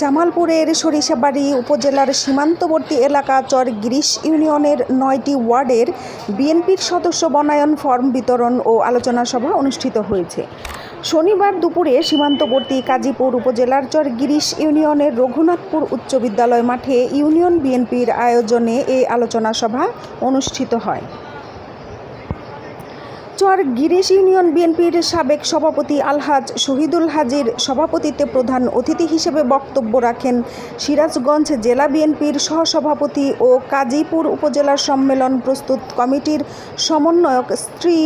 জামালপুরের সরিষাবাড়ি উপজেলার সীমান্তবর্তী এলাকা চর গিরিশ ইউনিয়নের নয়টি ওয়ার্ডের বিএনপির সদস্য বনায়ন ফর্ম বিতরণ ও আলোচনা সভা অনুষ্ঠিত হয়েছে। শনিবার দুপুরে সীমান্তবর্তী কাজীপুর উপজেলার চর গিরিশ ইউনিয়নের রঘুনাথপুর উচ্চ বিদ্যালয় মাঠে ইউনিয়ন বিএনপির আয়োজনে এই আলোচনা সভা অনুষ্ঠিত হয়। চর গিরিশ ইউনিয়ন বিএনপির সাবেক সভাপতি আলহাজ শহীদুল হাজির সভাপতিত্বে প্রধান অতিথি হিসেবে বক্তব্য রাখেন সিরাজগঞ্জ জেলা বিএনপির সহসভাপতি ও কাজীপুর উপজেলার সম্মেলন প্রস্তুত কমিটির সমন্বয়ক স্ত্রী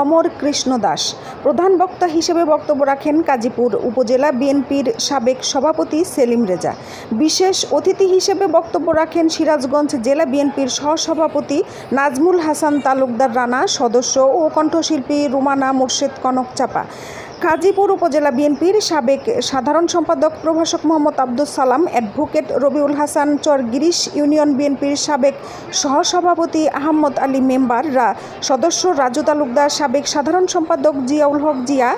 অমর কৃষ্ণ দাস। প্রধান বক্তা হিসেবে বক্তব্য রাখেন কাজীপুর উপজেলা বিএনপির সাবেক সভাপতি সেলিম রেজা। বিশেষ অতিথি হিসেবে বক্তব্য রাখেন সিরাজগঞ্জ জেলা বিএনপির সহসভাপতি নাজমুল হাসান তালুকদার রানা, সদস্য ও কণ্ঠশিল্পী রুমানা মোর্শেদ কনক চাপা কাজীপুর উপজেলা বিএনপির সাবেক সাধারণ সম্পাদক প্রভাষক মোহাম্মদ আব্দুল সালাম, অ্যাডভোকেট রবিউল হাসান চর গিরিশ ইউনিয়ন বিএনপির সাবেক সহসভাপতি আহমদ আলী মেম্বাররা, সদস্য রাজু তালুকদার, সাবেক সাধারণ সম্পাদক জিয়াউল হক জিয়া,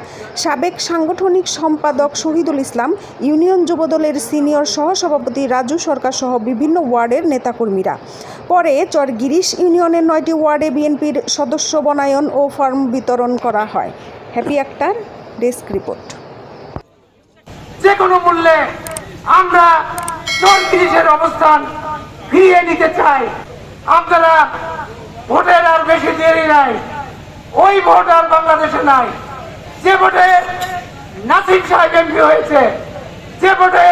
সাবেক সাংগঠনিক সম্পাদক শহীদুল ইসলাম, ইউনিয়ন যুবদলের সিনিয়র সহসভাপতি রাজু সরকার সহ বিভিন্ন ওয়ার্ডের নেতাকর্মীরা। পরে চর গিরিশ ইউনিয়নের নয়টি ওয়ার্ডে বিএনপির সদস্য বনায়ন ও ফর্ম বিতরণ করা হয়। হ্যাপি আক্তার। Desk report. যে কোনো মূল্যে আমরা চৌত্রিশের অবস্থান ফিরিয়ে নিতে চাই। আপনারা ভোটের আর বেশি দেরি নাই। ওই ভোট আর বাংলাদেশে নাই। যে ভোটে নাসিম সাহেব এমপি হয়েছে, যে ভোটে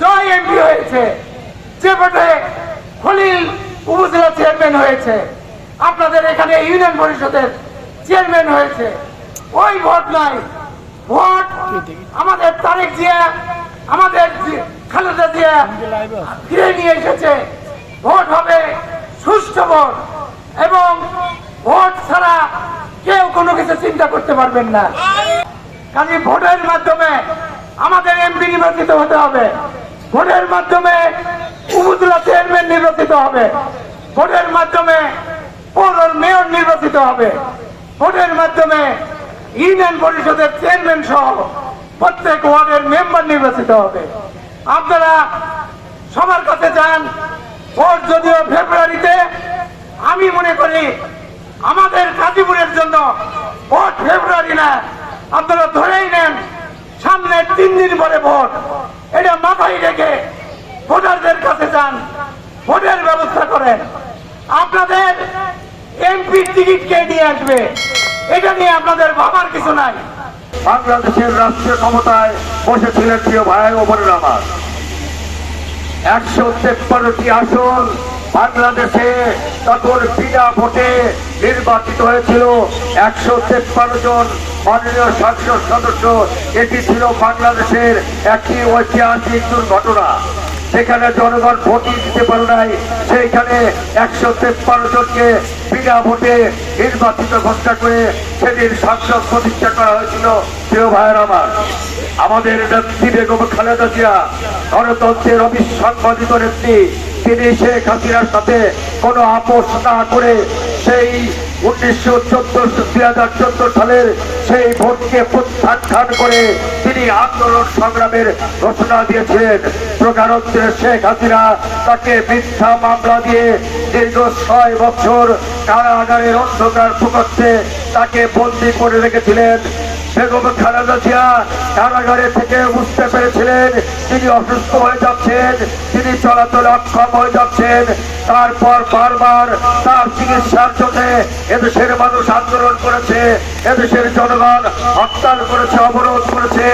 জয় এমপি হয়েছে, যে ভোটে খলিল উপজেলা চেয়ারম্যান হয়েছে, আপনাদের এখানে ইউনিয়ন পরিষদের চেয়ারম্যান হয়েছে। ওই ভোট নাই। ভোট আমাদের তারেক জিয়া, আমাদের খালেদা জিয়া ফিরে নিয়ে এসেছে। ভোট হবে সুষ্ঠু ভোট এবং ভোট ছাড়া কেউ কোনো কিছু চিন্তা করতে পারবেন না। কাজে ভোটের মাধ্যমে আমাদের এমপি নির্বাচিত হতে হবে। ভোটের মাধ্যমে উপজেলা চেয়ারম্যান নির্বাচিত হবে। ভোটের মাধ্যমে পৌর মেয়র নির্বাচিত হবে। ভোটের মাধ্যমে ইউনিয়ন পরিষদের চেয়ারম্যান সহ প্রত্যেক ওয়ার্ডের মেম্বার নির্বাচিত হবে। আপনারা সবার কাছে যান। ভোট যদিও ফেব্রুয়ারিতে, আমি মনে করি আমাদের গাজীপুরের জন্য ভোট ফেব্রুয়ারি না, আপনারা ধরেই নেন, সামনে তিন দিন পরে ভোট। এটা মাথায় রেখে ভোটারদের কাছে যান, ভোটের ব্যবস্থা করেন। আপনাদের এমপি টিকিট কে নিয়ে আসবে? এটা নিয়ে আপনাদের ভাবার কিছু নাই। বাংলাদেশের রাষ্ট্রীয় ক্ষমতায় বসেছিলেন প্রিয় ভাই ও বোনেরা আমার। একশো তেপ্পান্নটি আসন বাংলাদেশে তখন বিনা ভোটে নির্বাচিত হয়েছিল। একশো তেপ্পান্ন জন মাননীয় সংসদ সদস্য। এটি ছিল বাংলাদেশের একটি ঐতিহাসিক দুর্ঘটনা। সেখানে জনগণ ভোটই দিতে পারে নাই, সেইখানে একশো তেপ্পান্ন জনকে বিনা ভোটে নির্বাচিত ঘোষণা করে সেদিন সংসদ প্রতিষ্ঠা করা হয়েছিল, প্রিয় ভাইয়ের আমার। আমাদের নেত্রী বেগম খালেদা জিয়া, গণতন্ত্রের অবিসংবাদিত নেত্রী। তিনি শেখ হাসিনার সাথে কোনো আপোষ না করে সেই উনিশশো চোদ্দ দুই হাজার চোদ্দ সালের সেই ভোটকে প্রত্যাখ্যান করে তিনি আন্দোলন সংগ্রামের ঘোষণা দিয়েছিলেন। প্রকারত্বের শেখ হাসিনা তাকে মিথ্যা মামলা দিয়ে দীর্ঘ ছয় বছর কারাগারের অন্ধকার প্রকক্ষে তাকে বন্দি করে রেখেছিলেন। বেগম খালেদা জিয়া কারাগারে থেকে বুঝতে পেরেছিলেন। তিনি অসুস্থ হয়ে যাচ্ছেন। তিনি চলাচলে অক্ষম হয়ে যাচ্ছেন। তারপর বারবার তার চিকিৎসার জন্য এদেশের মানুষ আন্দোলন করেছে। এদেশের জনগণ হরতাল করেছে, অবরোধ করেছে,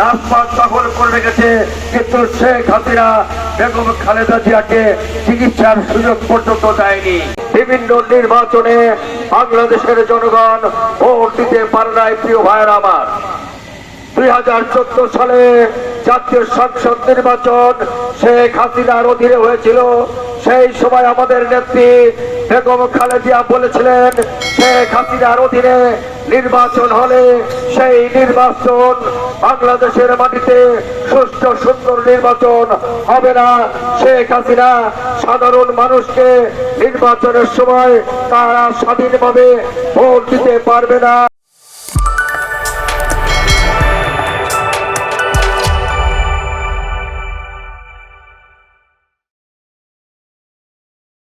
রাজপথ দখল করে রেখেছে। কিন্তু শেখ হাসিনা বেগম খালেদা জিয়াকে চিকিৎসার সুযোগ পর্যন্ত দেয়নি। বিভিন্ন নির্বাচনে বাংলাদেশের জনগণ ভোট দিতে পারে নাই, প্রিয় ভাইয়ের আমার। দুই হাজার চোদ্দ সালে জাতীয় সংসদ নির্বাচন শেখ হাসিনার অধীনে হয়েছিল। সেই সময় আমাদের নেত্রী বেগম খালেদিয়া বলেছিলেন শেখ হাসিনার অধীনে নির্বাচন হলে সেই নির্বাচন বাংলাদেশের মাটিতে সুস্থ সুন্দর নির্বাচন হবে না। শেখ হাসিনা সাধারণ মানুষকে নির্বাচনের সময় তারা স্বাধীনভাবে ভোট দিতে পারবে না।